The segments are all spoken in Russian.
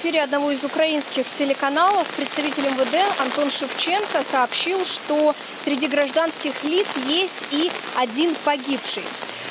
эфире одного из украинских телеканалов представитель МВД Антон Шевченко сообщил, что среди гражданских лиц есть и один погибший.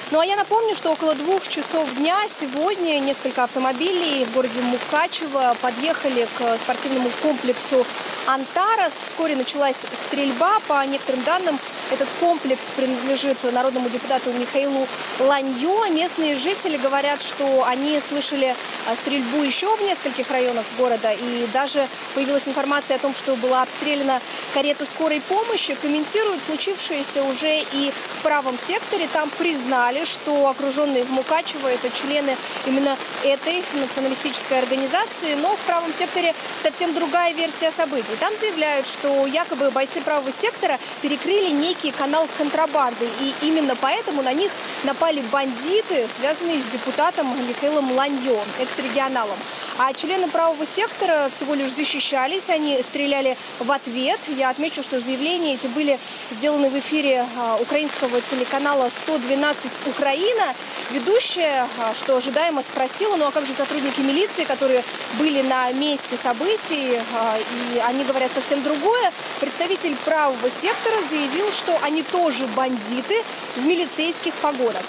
Ну а я напомню, что около двух часов дня сегодня несколько автомобилей в городе Мукачево подъехали к спортивному комплексу Антарас. Вскоре началась стрельба. По некоторым данным, этот комплекс принадлежит народному депутату Михаилу Ланьо. Местные жители говорят, что они слышали а, стрельбу еще в нескольких районах города. И даже появилась информация о том, что была обстреляна карета скорой помощи. Комментируют случившееся уже и в правом секторе. Там признали, что окруженные в Мукачево это члены именно этой националистической организации, но в правом секторе совсем другая версия событий. Там заявляют, что якобы бойцы правого сектора перекрыли некий канал контрабанды, и именно поэтому на них напали бандиты, связанные с депутатом Михаилом Ланьо, экс-регионалом. А члены правого сектора всего лишь защищались, они стреляли в ответ. Я отмечу, что заявления эти были сделаны в эфире а, украинского телеканала 112 Украина. Ведущая, а, что ожидаемо спросила, ну а как же сотрудники милиции, которые были на месте событий, а, и они говорят совсем другое. Представитель правого сектора заявил, что они тоже бандиты в милицейских погонах.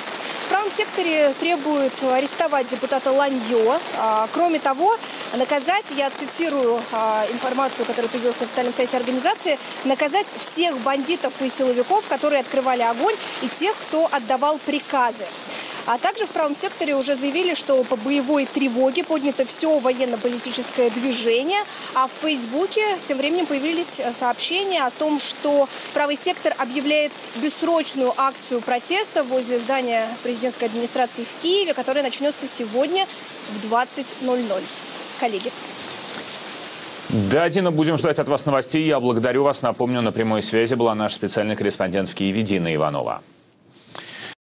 Правом секторе требуют арестовать депутата Ланьо. А, кроме того, наказать, я цитирую а, информацию, которая появилась на официальном сайте организации, наказать всех бандитов и силовиков, которые открывали огонь, и тех, кто отдавал приказы. А также в правом секторе уже заявили, что по боевой тревоге поднято все военно-политическое движение. А в Фейсбуке тем временем появились э, сообщения о том, что правый сектор объявляет бессрочную акцию протеста возле здания президентской администрации в Киеве, которая начнется сегодня в 20.00. Коллеги. Да, Дина, будем ждать от вас новостей. Я благодарю вас. Напомню, на прямой связи была наш специальный корреспондент в Киеве Дина Иванова.